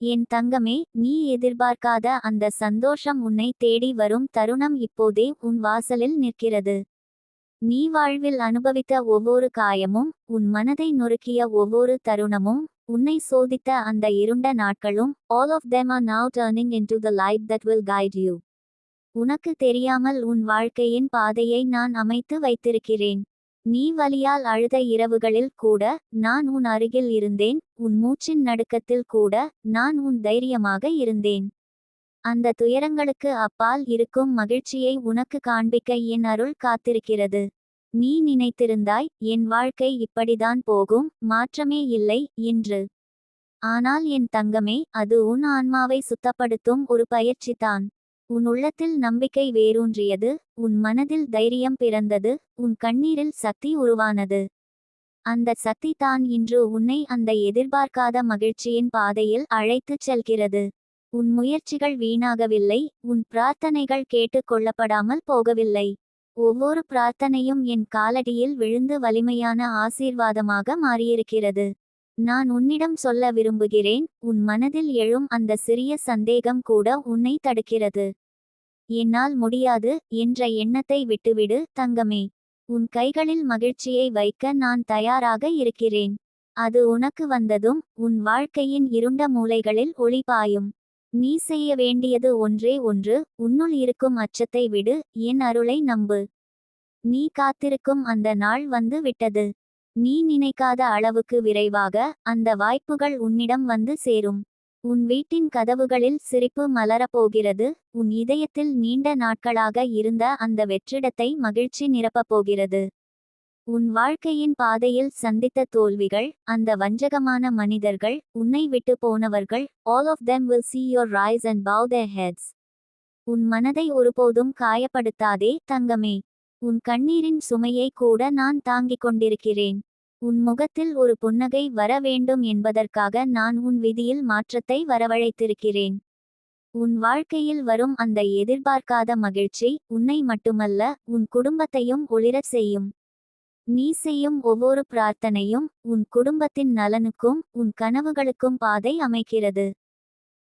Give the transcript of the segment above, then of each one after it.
என் தங்கமே நீ எதிர்பார்க்காத அந்த சந்தோஷம் உன்னை தேடி வரும் தருணம் இப்போதே உன் வாசலில் நிற்கிறது. நீ வாழ்வில் அனுபவித்த ஒவ்வொரு காயமும் உன் மனதை நொறுக்கிய ஒவ்வொரு தருணமும் உன்னை சோதித்த அந்த இருண்ட நாட்களும் all of them are now turning into the life that will guide you உனக்கு தெரியாமல் உன் வாழ்க்கையின் பாதையை நான் அமைத்து வைத்திருக்கிறேன். நீ வலியால் அழுத இரவுகளில் கூட நான் உன் அருகில் இருந்தேன் உன் மூச்சின் நடுக்கத்தில் கூட நான் உன் தைரியமாக இருந்தேன். அந்த துயரங்களுக்கு அப்பால் இருக்கும் மகிழ்ச்சியை உனக்கு காண்பிக்க என் அருள் காத்திருக்கிறது. நீ நினைத்திருந்தாய் என் வாழ்க்கை இப்படிதான் போகும் மாற்றமே இல்லை என்று. ஆனால் என் தங்கமே அது உன் ஆன்மாவை சுத்தப்படுத்தும் ஒரு பயிற்சிதான். உன் உள்ளத்தில் நம்பிக்கை வேரூன்றியது உன் மனதில் தைரியம் பிறந்தது உன் கண்ணீரில் சக்தி உருவானது. அந்த சக்தி தான் இன்று உன்னை அந்த எதிர்பார்க்காத மகிழ்ச்சியின் பாதையில் அழைத்துச் செல்கிறது. உன் முயற்சிகள் வீணாகவில்லை உன் பிரார்த்தனைகள் கேட்டுக் கொள்ளப்படாமல் போகவில்லை. ஒவ்வொரு பிரார்த்தனையும் என் காலடியில் விழுந்து வலிமையான ஆசீர்வாதமாக மாறியிருக்கிறது. நான் உன்னிடம் சொல்ல விரும்புகிறேன் உன் மனதில் எழும் அந்த சிறிய சந்தேகம் கூட உன்னை தடுக்கிறது. என்னால் முடியாது என்ற எண்ணத்தை விட்டுவிடு தங்கமே. உன் கைகளில் மகிழ்ச்சியை வைக்க நான் தயாராக இருக்கிறேன். அது உனக்கு வந்ததும் உன் வாழ்க்கையின் இருண்ட மூலைகளில் ஒளி பாயும் நீ செய்ய வேண்டியது ஒன்றே ஒன்று உன்னுள் இருக்கும் அச்சத்தை விடு என் அருளை நம்பு. நீ காத்திருக்கும் அந்த நாள் வந்து விட்டது. நீ நினைக்காத அளவுக்கு விரைவாக அந்த வாய்ப்புகள் உன்னிடம் வந்து சேரும். உன் வீட்டின் கதவுகளில் சிரிப்பு மலரப்போகிறது. உன் இதயத்தில் நீண்ட நாட்களாக இருந்த அந்த வெற்றிடத்தை மகிழ்ச்சி நிரப்பப் போகிறது. உன் வாழ்க்கையின் பாதையில் சந்தித்த தோல்விகள் அந்த வஞ்சகமான மனிதர்கள் உன்னை விட்டு போனவர்கள் all of them will see your rise and bow the heads உன் மனதை ஒருபோதும் காயப்படுத்தாதே தங்கமே. உன் கண்ணீரின் சுமையை கூட நான் தாங்கிக் கொண்டிருக்கிறேன். உன் முகத்தில் ஒரு புன்னகை வர வேண்டும் என்பதற்காக நான் உன் விதியில் மாற்றத்தை வரவழைத்திருக்கிறேன். உன் வாழ்க்கையில் வரும் அந்த எதிர்பார்க்காத மகிழ்ச்சி உன்னை மட்டுமல்ல உன் குடும்பத்தையும் ஒளிரச் செய்யும். நீ செய்யும் ஒவ்வொரு பிரார்த்தனையும் உன் குடும்பத்தின் நலனுக்கும் உன் கனவுகளுக்கும் பாதை அமைக்கிறது.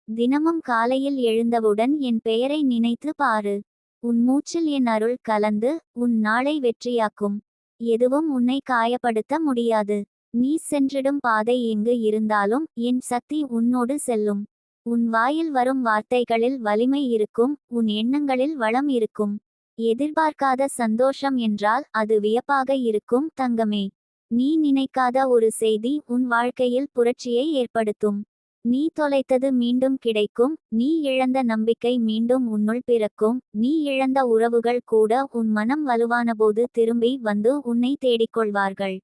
தினமும் காலையில் எழுந்தவுடன் என் பெயரை நினைத்து பாரு. உன் மூச்சில் என் அருள் கலந்து உன் நாளை வெற்றியாக்கும். எதுவும் உன்னை காயப்படுத்த முடியாது. நீ சென்றிடும் பாதை எங்கு இருந்தாலும் என் சக்தி உன்னோடு செல்லும். உன் வாயில் வரும் வார்த்தைகளில் வலிமை இருக்கும் உன் எண்ணங்களில் வளம் இருக்கும். எதிர்பார்க்காத சந்தோஷம் என்றால் அது வியப்பாக இருக்கும் தங்கமே. நீ நினைக்காத ஒரு செய்தி உன் வாழ்க்கையில் புரட்சியை ஏற்படுத்தும். நீ தொலைத்தது மீண்டும் கிடைக்கும் நீ இழந்த நம்பிக்கை மீண்டும் உன்னுள் பிறக்கும் நீ இழந்த உறவுகள் கூட உன் மனம் வலுவானபோது திரும்பி வந்து உன்னை தேடிக்கொள்வார்கள்.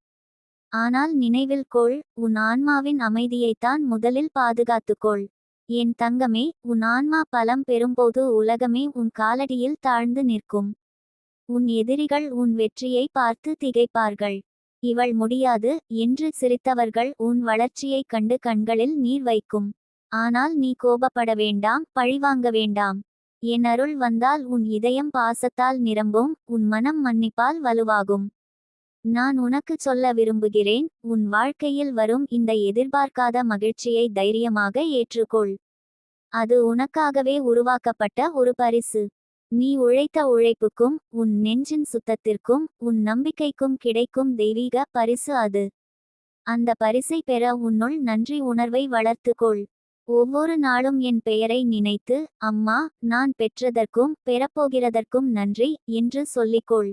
ஆனால் நினைவில் கொள் உன் ஆன்மாவின் அமைதியைத்தான் முதலில் பாதுகாத்துக்கொள். என் தங்கமே உன் ஆன்மா பலம் பெறும்போது உலகமே உன் காலடியில் தாழ்ந்து நிற்கும். உன் எதிரிகள் உன் வெற்றியை பார்த்து திகைப்பார்கள். இவள் முடியாது என்று சிரித்தவர்கள் உன் வளர்ச்சியைக் கண்டு கண்களில் நீர் வைக்கும். ஆனால் நீ கோபப்பட வேண்டாம் பழிவாங்க வேண்டாம். என் அருள் வந்தால் உன் இதயம் பாசத்தால் நிரம்பும் உன் மனம் மன்னிப்பால் வலுவாகும். நான் உனக்கு சொல்ல விரும்புகிறேன் உன் வாழ்க்கையில் வரும் இந்த எதிர்பார்க்காத மகிழ்ச்சியை தைரியமாக ஏற்றுக்கொள். அது உனக்காகவே உருவாக்கப்பட்ட ஒரு பரிசு. நீ உழைத்த உழைப்புக்கும் உன் நெஞ்சின் சுத்தத்திற்கும் உன் நம்பிக்கைக்கும் கிடைக்கும் தெய்வீக பரிசு அது. அந்த பரிசை பெற உன்னுள் நன்றி உணர்வை வளர்த்துக்கொள் ஒவ்வொரு நாளும் என் பெயரை நினைத்து அம்மா நான் பெற்றதற்கும் பெறப்போகிறதற்கும் நன்றி என்று சொல்லிக்கொள்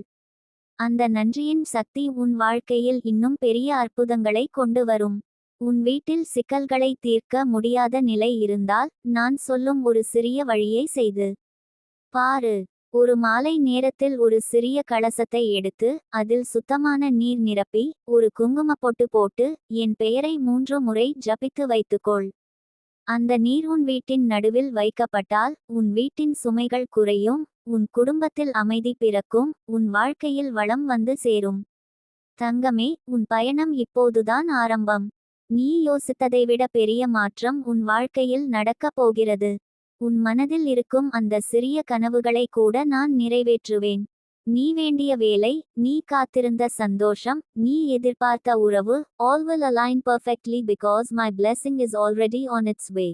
அந்த நன்றியின் சக்தி உன் வாழ்க்கையில் இன்னும் பெரிய அற்புதங்களை கொண்டு வரும். உன் வீட்டில் சிக்கல்களை தீர்க்க முடியாத நிலை இருந்தால் நான் சொல்லும் ஒரு சிறிய வழியை செய்து. பாரு. ஒரு மாலை நேரத்தில் ஒரு சிறிய கலசத்தை எடுத்து அதில் சுத்தமான நீர் நிரப்பி ஒரு குங்கும பொட்டு போட்டு என் பெயரை மூன்று முறை ஜபித்து வைத்துக்கொள். அந்த நீர் உன் வீட்டின் நடுவில் வைக்கப்பட்டால் உன் வீட்டின் சுமைகள் குறையும் உன் குடும்பத்தில் அமைதி பிறக்கும் உன் வாழ்க்கையில் வளம் வந்து சேரும். தங்கமே உன் பயணம் இப்போதுதான் ஆரம்பம். நீ யோசித்ததை விட பெரிய மாற்றம் உன் வாழ்க்கையில் நடக்கப் போகிறது. உன் மனதில் இருக்கும் அந்த சிறிய கனவுகளை கூட நான் நிறைவேற்றுவேன். நீ வேண்டிய வேலை நீ காத்திருந்த சந்தோஷம் நீ எதிர்பார்த்த உறவு all will align perfectly because my blessing is already on its way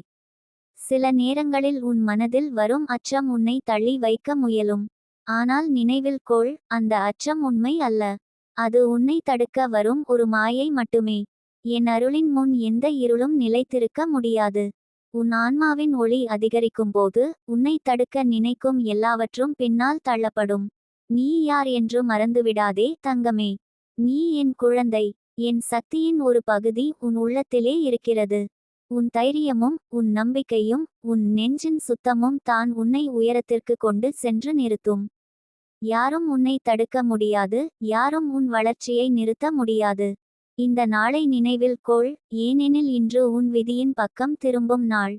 சில நேரங்களில் உன் மனதில் வரும் அச்சம் உன்னை தள்ளி வைக்க முயலும். ஆனால் நினைவில் கொள் அந்த அச்சம் உண்மை அல்ல. அது உன்னை தடுக்க வரும் ஒரு மாயை மட்டுமே. என் அருளின் முன் எந்த இருளும் நிலைத்திருக்க முடியாது. உன் ஆன்மாவின் ஒளி அதிகரிக்கும்போது உன்னை தடுக்க நினைக்கும் எல்லாவற்றும் பின்னால் தள்ளப்படும். நீ யார் என்று மறந்துவிடாதே தங்கமே. நீ என் குழந்தை. என் சக்தியின் ஒரு பகுதி உன் உள்ளத்திலே இருக்கிறது. உன் தைரியமும் உன் நம்பிக்கையும் உன் நெஞ்சின் சுத்தமும் தான் உன்னை உயரத்திற்கு கொண்டு சென்று நிறுத்தும். யாரும் உன்னை தடுக்க முடியாது யாரும் உன் வளர்ச்சியை நிறுத்த முடியாது. இந்த நாளை நினைவில் கொள் ஏனெனில் இன்று உன் விதியின் பக்கம் திரும்பும் நாள்.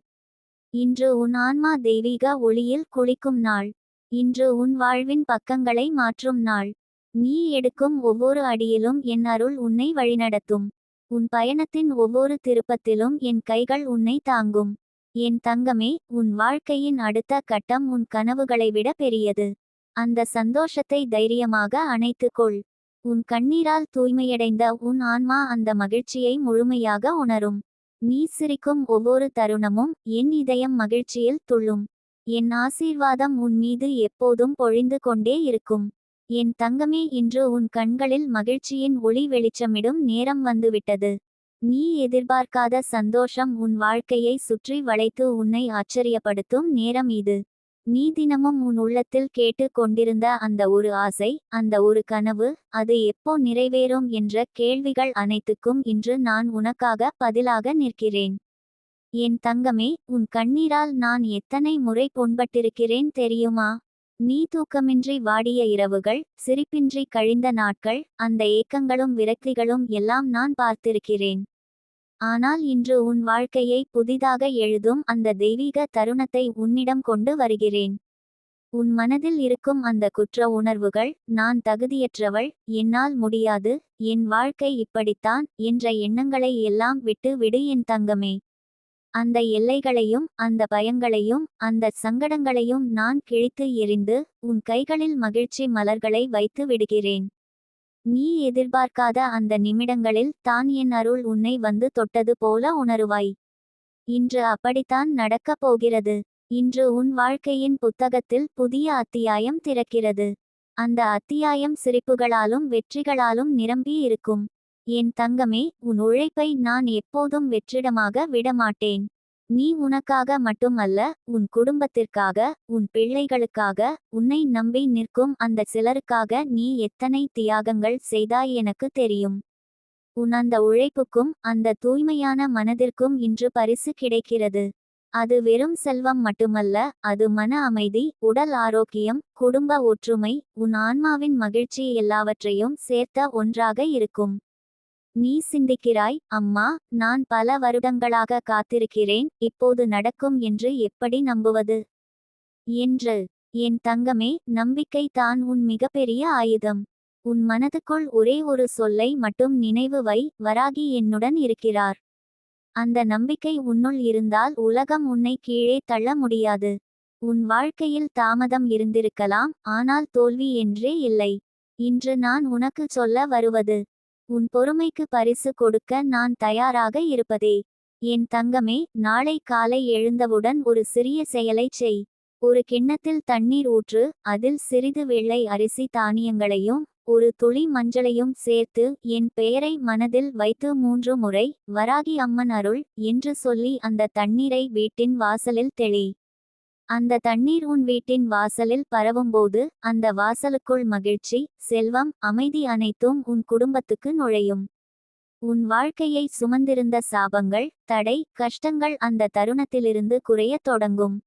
இன்று உன் ஆன்மா தெய்வீக ஒளியில் குளிக்கும் நாள். இன்று உன் வாழ்வின் பக்கங்களை மாற்றும் நாள். நீ எடுக்கும் ஒவ்வொரு அடியிலும் என் அருள் உன்னை வழிநடத்தும். உன் பயணத்தின் ஒவ்வொரு திருப்பத்திலும் என் கைகள் உன்னை தாங்கும். என் தங்கமே உன் வாழ்க்கையின் அடுத்த கட்டம் உன் கனவுகளை விட பெரியது. அந்த சந்தோஷத்தை தைரியமாக அணைத்துக்கொள். உன் கண்ணீரால் தூய்மையடைந்த உன் ஆன்மா அந்த மகிழ்ச்சியை முழுமையாக உணரும். நீ சிரிக்கும் ஒவ்வொரு தருணமும் என் இதயம் மகிழ்ச்சியில் துள்ளும். என் ஆசீர்வாதம் உன் மீது எப்போதும் பொழிந்து கொண்டே இருக்கும். என் தங்கமே இன்று உன் கண்களில் மகிழ்ச்சியின் ஒளி வெளிச்சமிடும் நேரம் வந்துவிட்டது. நீ எதிர்பார்க்காத சந்தோஷம் உன் வாழ்க்கையை சுற்றி வளைத்து உன்னை ஆச்சரியப்படுத்தும் நேரம் இது. நீ தினமும் உன் உள்ளத்தில் கேட்டு கொண்டிருந்த அந்த ஒரு ஆசை அந்த ஒரு கனவு அது எப்போ நிறைவேறும் என்ற கேள்விகள் அனைத்துக்கும் இன்று நான் உனக்காக பதிலாக நிற்கிறேன். என் தங்கமே உன் கண்ணீரால் நான் எத்தனை முறை புண்பட்டிருக்கிறேன் தெரியுமா? நீ தூக்கமின்றி வாடிய இரவுகள் சிரிப்பின்றி கழிந்த நாட்கள் அந்த ஏக்கங்களும் விரக்திகளும் எல்லாம் நான் பார்த்திருக்கிறேன். ஆனால் இன்று உன் வாழ்க்கையை புதிதாக எழுதும் அந்த தெய்வீக தருணத்தை உன்னிடம் கொண்டு வருகிறேன். உன் மனதில் இருக்கும் அந்த குற்ற உணர்வுகள் நான் தகுதியற்றவள் என்னால் முடியாது என் வாழ்க்கை இப்படித்தான் என்ற எண்ணங்களை எல்லாம் விட்டு விடு என் தங்கமே. அந்த எல்லைகளையும் அந்த பயங்களையும் அந்த சங்கடங்களையும் நான் கிழித்து எறிந்து உன் கைகளில் மகிழ்ச்சி மலர்களை வைத்து விடுகிறேன். நீ எதிர்பார்க்காத அந்த நிமிடங்களில் தான் என் அருள் உன்னை வந்து தொட்டது போல உணருவாய். இன்று அப்படித்தான் நடக்கப் போகிறது. இன்று உன் வாழ்க்கையின் புத்தகத்தில் புதிய அத்தியாயம் திறக்கிறது. அந்த அத்தியாயம் சிரிப்புகளாலும் வெற்றிகளாலும் நிரம்பி இருக்கும். என் தங்கமே உன் உழைப்பை நான் எப்போதும் வெற்றிடமாக விடமாட்டேன். நீ உனக்காக மட்டுமல்ல உன் குடும்பத்திற்காக உன் பிள்ளைகளுக்காக உன்னை நம்பி நிற்கும் அந்த சிலருக்காக நீ எத்தனை தியாகங்கள் செய்தாய் எனக்கு தெரியும். உன் அந்த உழைப்புக்கும் அந்த தூய்மையான மனதிற்கும் இன்று பரிசு கிடைக்கிறது. அது வெறும் செல்வம் மட்டுமல்ல அது மன அமைதி உடல் ஆரோக்கியம் குடும்ப ஒற்றுமை உன் ஆன்மாவின் மகிழ்ச்சி எல்லாவற்றையும் சேர்த்த ஒன்றாக இருக்கும். நீ சிந்திக்கிறாய் அம்மா நான் பல வருடங்களாக காத்திருக்கிறேன் இப்போது நடக்கும் என்று எப்படி நம்புவது? என்று. என் தங்கமே நம்பிக்கை தான் உன் மிகப்பெரிய ஆயுதம். உன் மனதுக்குள் ஒரே ஒரு சொல்லை மட்டும் நினைவு வை வராகி என்னுடன் இருக்கிறார். அந்த நம்பிக்கை உன்னுள் இருந்தால் உலகம் உன்னை கீழே தள்ள முடியாது. உன் வாழ்க்கையில் தாமதம் இருந்திருக்கலாம் ஆனால் தோல்வி என்றே இல்லை. இன்று நான் உனக்கு சொல்ல வருவது உன் பொறுமைக்கு பரிசு கொடுக்க நான் தயாராக இருப்பதே. என் தங்கமே நாளை காலை எழுந்தவுடன் ஒரு சிறிய செயலைச் செய். ஒரு கிண்ணத்தில் தண்ணீர் ஊற்று அதில் சிறிது வெள்ளை அரிசி தானியங்களையும் ஒரு துளி மஞ்சளையும் சேர்த்து என் பெயரை மனதில் வைத்து மூன்று முறை வராகி அம்மன் அருள் என்று சொல்லி அந்த தண்ணீரை வீட்டின் வாசலில் தெளி. அந்த தண்ணீர் உன் வீட்டின் வாசலில் பரவும்போது அந்த வாசலுக்குள் மகிழ்ச்சி செல்வம் அமைதி அனைத்தும் உன் குடும்பத்துக்கு நுழையும். உன் வாழ்க்கையை சுமந்திருந்த சாபங்கள் தடை கஷ்டங்கள் அந்த தருணத்திலிருந்து குறையத் தொடங்கும்.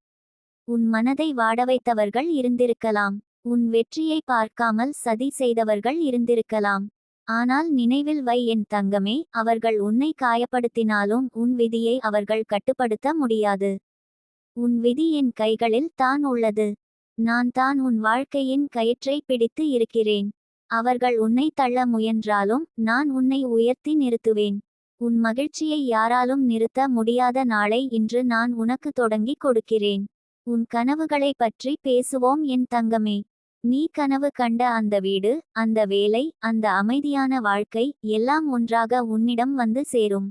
உன் மனதை வாடவைத்தவர்கள் இருந்திருக்கலாம். உன் வெற்றியை பார்க்காமல் சதி செய்தவர்கள் இருந்திருக்கலாம். ஆனால் நினைவில் வை என் தங்கமே அவர்கள் உன்னை காயப்படுத்தினாலும் உன் விதியை அவர்கள் கட்டுப்படுத்த முடியாது. உன் விதி என் கைகளில் தான் உள்ளது. நான் தான் உன் வாழ்க்கையின் கயிற்றை பிடித்து இருக்கிறேன். அவர்கள் உன்னை தள்ள முயன்றாலும் நான் உன்னை உயர்த்தி நிறுத்துவேன். உன் மகிழ்ச்சியை யாராலும் நிறுத்த முடியாத நாளை இன்று நான் உனக்கு தொடங்கி கொடுக்கிறேன். உன் கனவுகளை பற்றி பேசுவோம் என் தங்கமே. நீ கனவு கண்ட அந்த வீடு அந்த வேலை அந்த அமைதியான வாழ்க்கை எல்லாம் ஒன்றாக உன்னிடம் வந்து சேரும்.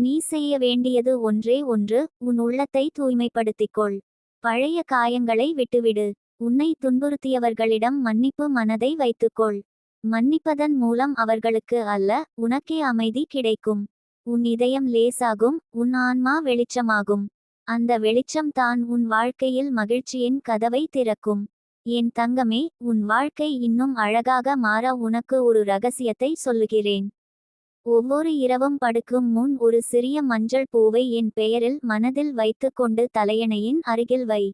நீ செய்ய வேண்டியது ஒன்றே ஒன்று உன் உள்ளத்தை தூய்மைப்படுத்திக்கொள். பழைய காயங்களை விட்டுவிடு. உன்னை துன்புறுத்தியவர்களிடம் மன்னிப்பு மனதை வைத்துக்கொள். மன்னிப்பதன் மூலம் அவர்களுக்கு அல்ல உனக்கே அமைதி கிடைக்கும். உன் இதயம் லேசாகும் உன் ஆன்மா வெளிச்சமாகும். அந்த வெளிச்சம் தான் உன் வாழ்க்கையில் மகிழ்ச்சியின் கதவை திறக்கும். என் தங்கமே உன் வாழ்க்கை இன்னும் அழகாக மாற உனக்கு ஒரு ரகசியத்தை சொல்லுகிறேன். ஒவ்வொரு இரவும் படுக்கும் முன் ஒரு சிறிய மஞ்சள் பூவை என் பெயரில் மனதில் வைத்துக்கொண்டு தலையணையின் அருகில் வை.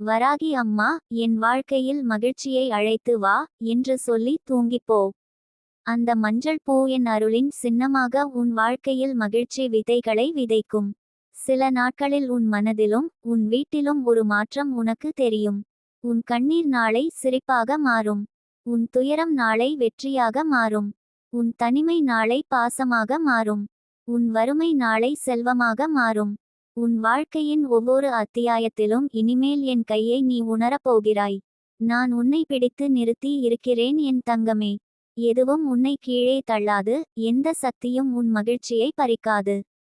வராகி அம்மா என் வாழ்க்கையில் மகிழ்ச்சியை அழைத்து வா என்று சொல்லி தூங்கிப்போ அந்த மஞ்சள் பூ என் அருளின் சின்னமாக உன் வாழ்க்கையில் மகிழ்ச்சி விதைகளை விதைக்கும். சில நாட்களில் உன் மனதிலும் உன் வீட்டிலும் ஒரு மாற்றம் உனக்கு தெரியும். உன் கண்ணீர் நாளை சிரிப்பாக மாறும். உன் துயரம் நாளை வெற்றியாக மாறும். உன் தனிமை நாளை பாசமாக மாறும். உன் வறுமை நாளை செல்வமாக மாறும். உன் வாழ்க்கையின் ஒவ்வொரு அத்தியாயத்திலும் இனிமேல் என் கையை நீ உணரப் போகிறாய். நான் உன்னை பிடித்து நிறுத்தி இருக்கிறேன் என் தங்கமே. எதுவும் உன்னை கீழே தள்ளாது. எந்த சக்தியும் உன் மகிழ்ச்சியை பறிக்காது.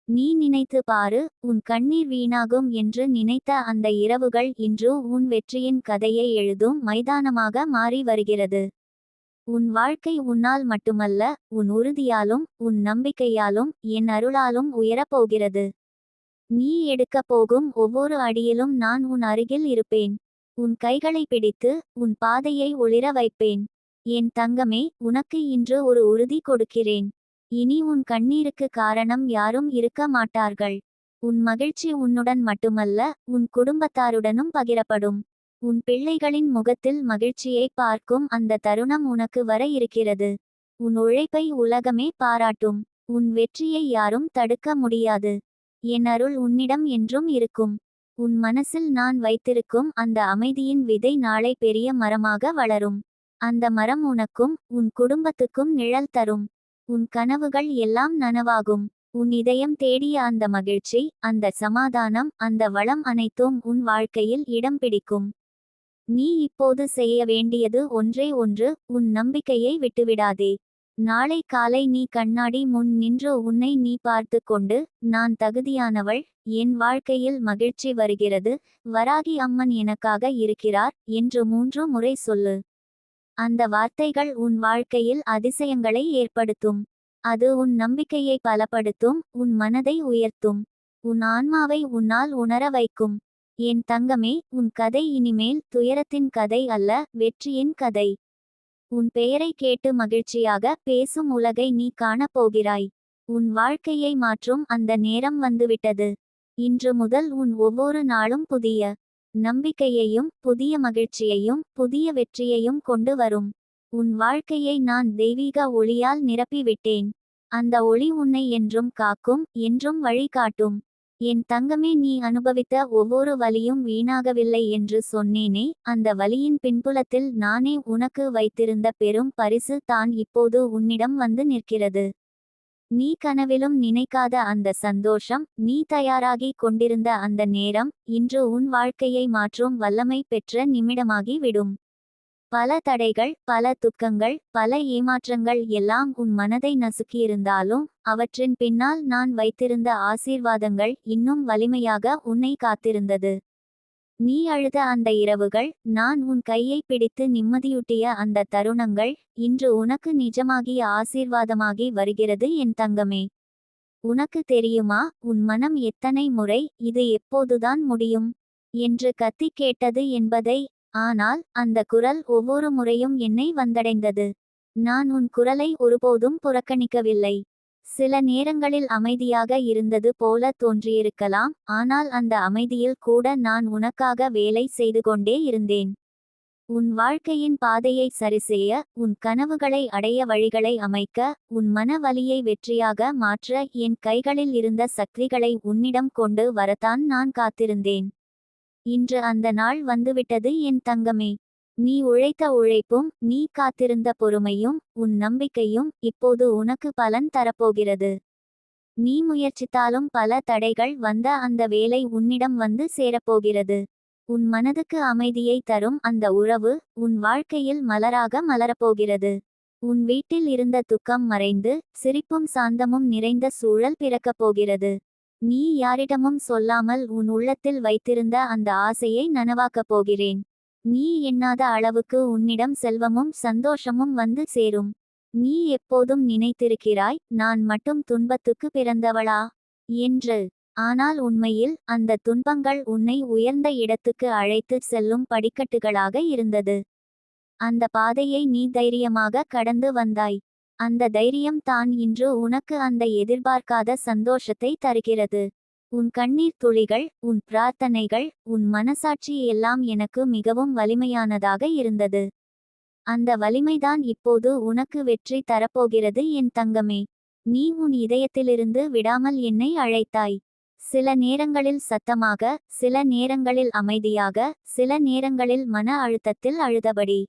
நீ நினைத்து பாரு உன் கண்ணீர் வீணாகும் என்று நினைத்த அந்த இரவுகள் இன்று உன் வெற்றியின் கதையை எழுதும் மைதானமாக மாறி வருகிறது. உன் வாழ்க்கை உன்னால் மட்டுமல்ல உன் உறுதியாலும் உன் நம்பிக்கையாலும் என் அருளாலும் உயரப் போகிறது. நீ எடுக்கப் போகும் ஒவ்வொரு அடியிலும் நான் உன் அருகில் இருப்பேன். உன் கைகளை பிடித்து உன் பாதையை ஒளிர வைப்பேன். என் தங்கமே உனக்கு இன்று ஒரு உறுதி கொடுக்கிறேன். இனி உன் கண்ணீருக்கு காரணம் யாரும் இருக்க மாட்டார்கள். உன் மகிழ்ச்சி உன்னுடன் மட்டுமல்ல உன் குடும்பத்தாருடனும் பகிரப்படும். உன் பிள்ளைகளின் முகத்தில் மகிழ்ச்சியை பார்க்கும் அந்த தருணம் உனக்கு வர இருக்கிறது. உன் உழைப்பை உலகமே பாராட்டும். உன் வெற்றியை யாரும் தடுக்க முடியாது. என் அருள் உன்னிடம் என்றும் இருக்கும். உன் மனசில் நான் வைத்திருக்கும் அந்த அமைதியின் விதை நாளை பெரிய மரமாக வளரும். அந்த மரம் உனக்கும் உன் குடும்பத்துக்கும் நிழல் தரும். உன் கனவுகள் எல்லாம் நனவாகும். உன் இதயம் தேடிய அந்த மகிழ்ச்சி அந்த சமாதானம் அந்த வளம் அனைத்தும் உன் வாழ்க்கையில் இடம் பிடிக்கும். நீ இப்போது செய்ய வேண்டியது ஒன்றே ஒன்று உன் நம்பிக்கையை விட்டுவிடாதே. நாளை காலை நீ கண்ணாடி முன் நின்று உன்னை நீ பார்த்து கொண்டு நான் தகுதியானவள் என் வாழ்க்கையில் மகிழ்ச்சி வருகிறது வராகி அம்மன் எனக்காக இருக்கிறார் என்று மூன்று முறை சொல்லு. அந்த வார்த்தைகள் உன் வாழ்க்கையில் அதிசயங்களை ஏற்படுத்தும். அது உன் நம்பிக்கையை பலப்படுத்தும் உன் மனதை உயர்த்தும். உன் ஆன்மாவை உன்னால் உணர வைக்கும். என் தங்கமே உன் கதை இனிமேல் துயரத்தின் கதை அல்ல வெற்றியின் கதை. உன் பெயரை கேட்டு மகிழ்ச்சியாக பேசும் உலகை நீ காணப் போகிறாய். உன் வாழ்க்கையை மாற்றும் அந்த நேரம் வந்துவிட்டது. இன்று முதல் உன் ஒவ்வொரு நாளும் புதிய நம்பிக்கையையும் புதிய மகிழ்ச்சியையும் புதிய வெற்றியையும் கொண்டு வரும். உன் வாழ்க்கையை நான் தெய்வீக ஒளியால் நிரப்பிவிட்டேன். அந்த ஒளி உன்னை என்றும் காக்கும் என்றும் வழிகாட்டும். என் தங்கமே நீ அனுபவித்த ஒவ்வொரு வலியும் வீணாகவில்லை என்று சொன்னேனே. அந்த வலியின் பின்புலத்தில் நானே உனக்கு வைத்திருந்த பெரும் பரிசு தான் இப்போது உன்னிடம் வந்து நிற்கிறது. நீ கனவிலும் நினைக்காத அந்த சந்தோஷம் நீ தயாராகி கொண்டிருந்த அந்த நேரம் இன்று உன் வாழ்க்கையை மாற்றும் வல்லமை பெற்ற நிமிடமாகி விடும் பல தடைகள் பல துக்கங்கள் பல ஏமாற்றங்கள் எல்லாம் உன் மனதை நசுக்கியிருந்தாலும் அவற்றின் பின்னால் நான் வைத்திருந்த ஆசீர்வாதங்கள் இன்னும் வலிமையாக உன்னை காத்திருந்தது. நீ அழுத அந்த இரவுகள் நான் உன் கையை பிடித்து நிம்மதியூட்டிய அந்த தருணங்கள் இன்று உனக்கு நிஜமாகிய ஆசீர்வாதமாகி வருகிறது என் தங்கமே. உனக்கு தெரியுமா உன் மனம் எத்தனை முறை இது எப்போதுதான் முடியும்? என்று கத்தி கேட்டது என்பதை ஆனால் அந்த குரல் ஒவ்வொரு முறையும் என்னை வந்தடைந்தது. நான் உன் குரலை ஒருபோதும் புறக்கணிக்கவில்லை. சில நேரங்களில் அமைதியாக இருந்தது போல தோன்றியிருக்கலாம் ஆனால் அந்த அமைதியில் கூட நான் உனக்காக வேலை செய்து கொண்டே இருந்தேன். உன் வாழ்க்கையின் பாதையை சரிசெய்ய உன் கனவுகளை அடைய வழிகளை அமைக்க உன் மன வலியை வெற்றியாக மாற்ற என் கைகளில் இருந்த சக்திகளை உன்னிடம் கொண்டு வரத்தான் நான் காத்திருந்தேன். இன்று அந்த நாள் வந்துவிட்டது என் தங்கமே. நீ உழைத்த உழைப்பும் நீ காத்திருந்த பொறுமையும் உன் நம்பிக்கையும் இப்போது உனக்கு பலன் தரப்போகிறது. நீ முயற்சித்தாலும் பல தடைகள் வந்த அந்த வேலை உன்னிடம் வந்து சேரப்போகிறது. உன் மனதுக்கு அமைதியை தரும் அந்த உறவு உன் வாழ்க்கையில் மலராக மலரப்போகிறது. உன் வீட்டில் இருந்த துக்கம் மறைந்து சிரிப்பும் சாந்தமும் நிறைந்த சூழல் பிறக்கப் போகிறது. நீ யாரிடமும் சொல்லாமல் உன் உள்ளத்தில் வைத்திருந்த அந்த ஆசையை நனவாக்கப் போகிறேன். நீ எண்ணாத அளவுக்கு உன்னிடம் செல்வமும் சந்தோஷமும் வந்து சேரும். நீ எப்போதும் நினைத்திருக்கிறாய் நான் மட்டும் துன்பத்துக்கு பிறந்தவளா? என்று. ஆனால் உண்மையில் அந்த துன்பங்கள் உன்னை உயர்ந்த இடத்துக்கு அழைத்து செல்லும் படிக்கட்டுகளாக இருந்தது. அந்த பாதையை நீ தைரியமாக கடந்து வந்தாய். அந்த தைரியம் தான் இன்று உனக்கு அந்த எதிர்பார்க்காத சந்தோஷத்தை தருகிறது. உன் கண்ணீர் துளிகள் உன் பிரார்த்தனைகள் உன் மனசாட்சி எல்லாம் எனக்கு மிகவும் வலிமையானதாக இருந்தது. அந்த வலிமைதான் இப்போது உனக்கு வெற்றி தரப்போகிறது என் தங்கமே. நீ உன் இதயத்திலிருந்து விடாமல் என்னை அழைத்தாய். சில நேரங்களில் சத்தமாக சில நேரங்களில் அமைதியாக சில நேரங்களில் மன அழுத்தத்தில் அழுதபடி.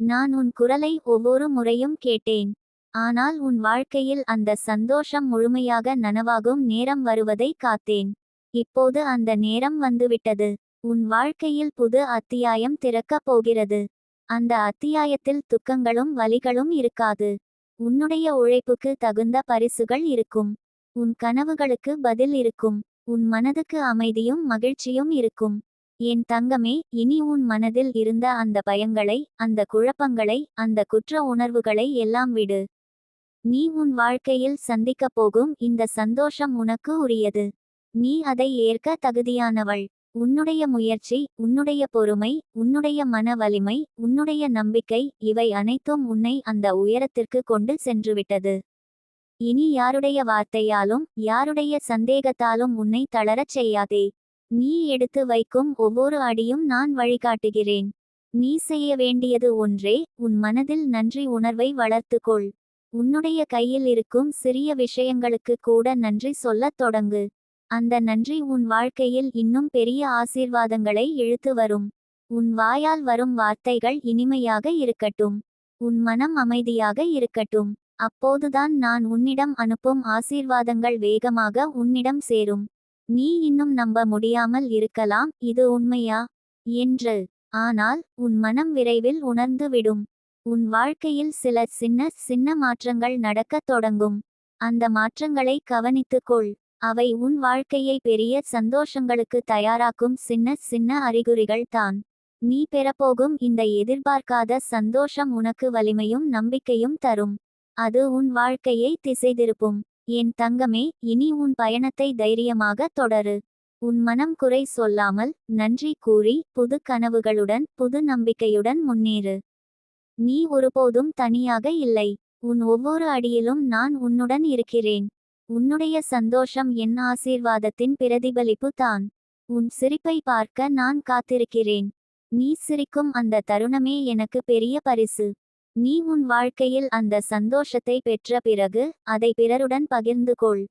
நான் உன் குரலை ஒவ்வொரு முறையும் கேட்டேன். ஆனால் உன் வாழ்க்கையில் அந்த சந்தோஷம் முழுமையாக நனவாகும் நேரம் வருவதை காத்தேன். இப்போது அந்த நேரம் வந்துவிட்டது. உன் வாழ்க்கையில் புது அத்தியாயம் திறக்கப் போகிறது. அந்த அத்தியாயத்தில் துக்கங்களும் வலிகளும் இருக்காது. உன்னுடைய உழைப்புக்கு தகுந்த பரிசுகள் இருக்கும். உன் கனவுகளுக்கு பதில் இருக்கும். உன் மனதுக்கு அமைதியும் மகிழ்ச்சியும் இருக்கும். என் தங்கமே இனி உன் மனதில் இருந்த அந்த பயங்களை அந்த குழப்பங்களை அந்த குற்ற உணர்வுகளை எல்லாம் விடு. நீ உன் வாழ்க்கையில் சந்திக்கப் போகும் இந்த சந்தோஷம் உனக்கு உரியது. நீ அதை ஏற்க தகுதியானவள். உன்னுடைய முயற்சி உன்னுடைய பொறுமை உன்னுடைய மன வலிமை உன்னுடைய நம்பிக்கை இவை அனைத்தும் உன்னை அந்த உயரத்திற்கு கொண்டு சென்றுவிட்டது. இனி யாருடைய வார்த்தையாலும் யாருடைய சந்தேகத்தாலும் உன்னை தளரச் செய்யாதே. நீ எடுத்து வைக்கும் ஒவ்வொரு அடியும் நான் வழிகாட்டுகிறேன். நீ செய்ய வேண்டியது ஒன்றே உன் மனதில் நன்றி உணர்வை வளர்த்துக்கொள். உன்னுடைய கையில் இருக்கும் சிறிய விஷயங்களுக்கு கூட நன்றி சொல்லத் தொடங்கு. அந்த நன்றி உன் வாழ்க்கையில் இன்னும் பெரிய ஆசீர்வாதங்களை இழுத்து வரும். உன் வாயால் வரும் வார்த்தைகள் இனிமையாக இருக்கட்டும். உன் மனம் அமைதியாக இருக்கட்டும். அப்போதுதான் நான் உன்னிடம் அனுப்பும் ஆசீர்வாதங்கள் வேகமாக உன்னிடம் சேரும். நீ இன்னும் நம்ப முடியாமல் இருக்கலாம் இது உண்மையா? என்று. ஆனால் உன் மனம் விரைவில் உணர்ந்துவிடும் உன் வாழ்க்கையில் சில சின்ன சின்ன மாற்றங்கள் நடக்கத் தொடங்கும். அந்த மாற்றங்களை கவனித்துக்கொள் அவை உன் வாழ்க்கையை பெரிய சந்தோஷங்களுக்கு தயாராக்கும் சின்ன சின்ன அறிகுறிகள் தான். நீ பெறப்போகும் இந்த எதிர்பார்க்காத சந்தோஷம் உனக்கு வலிமையும் நம்பிக்கையும் தரும். அது உன் வாழ்க்கையை திசைதிருப்பும். என் தங்கமே இனி உன் பயணத்தை தைரியமாக தொடரு. உன் மனம் குறை சொல்லாமல் நன்றி கூறி புது கனவுகளுடன் புது நம்பிக்கையுடன் முன்னேறு. நீ ஒருபோதும் தனியாக இல்லை. உன் ஒவ்வொரு அடியிலும் நான் உன்னுடன் இருக்கிறேன். உன்னுடைய சந்தோஷம் என் ஆசீர்வாதத்தின் பிரதிபலிப்பு தான். உன் சிரிப்பை பார்க்க நான் காத்திருக்கிறேன். நீ சிரிக்கும் அந்த தருணமே எனக்கு பெரிய பரிசு. நீ உன் வாழ்க்கையில் அந்த சந்தோஷத்தை பெற்ற பிறகு அதை பிறருடன் பகிர்ந்து கொள்.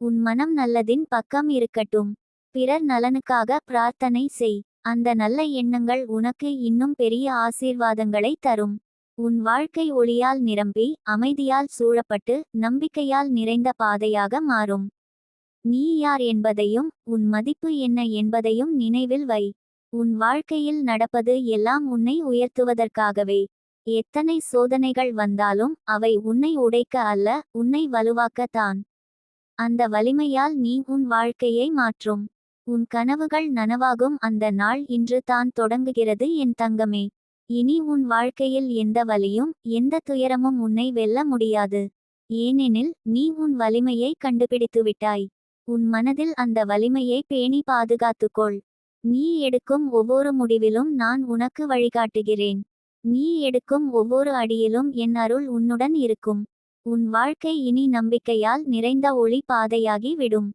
உன் மனம் நல்லதின் பக்கம் இருக்கட்டும். பிறர் நலனுக்காக பிரார்த்தனை செய். அந்த நல்ல எண்ணங்கள் உனக்கு இன்னும் பெரிய ஆசீர்வாதங்களை தரும். உன் வாழ்க்கை ஒளியால் நிரம்பி அமைதியால் சூழப்பட்டு நம்பிக்கையால் நிறைந்த பாதையாக மாறும். நீ யார் என்பதையும் உன் மதிப்பு என்ன என்பதையும் நினைவில் வை. உன் வாழ்க்கையில் நடப்பது எல்லாம் உன்னை உயர்த்துவதற்காகவே. எத்தனை சோதனைகள் வந்தாலும் அவை உன்னை உடைக்க அல்ல உன்னை வலுவாக்கத்தான் அந்த வலிமையால் நீ உன் வாழ்க்கையை மாற்றும். உன் கனவுகள் நனவாகும். அந்த நாள் இன்று தான் தொடங்குகிறது என் தங்கமே. இனி உன் வாழ்க்கையில் எந்த வலியும் எந்த துயரமும் உன்னை வெல்ல முடியாது. ஏனெனில் நீ உன் வலிமையை கண்டுபிடித்துவிட்டாய் உன் மனதில் அந்த வலிமையை பேணி பாதுகாத்துக்கொள். நீ எடுக்கும் ஒவ்வொரு முடிவிலும் நான் உனக்கு வழிகாட்டுகிறேன். நீ எடுக்கும் ஒவ்வொரு அடியிலும் என் அருள் உன்னுடன் இருக்கும். உன் வாழ்க்கை இனி நம்பிக்கையால் நிறைந்த ஒளி பாதையாகி விடும்.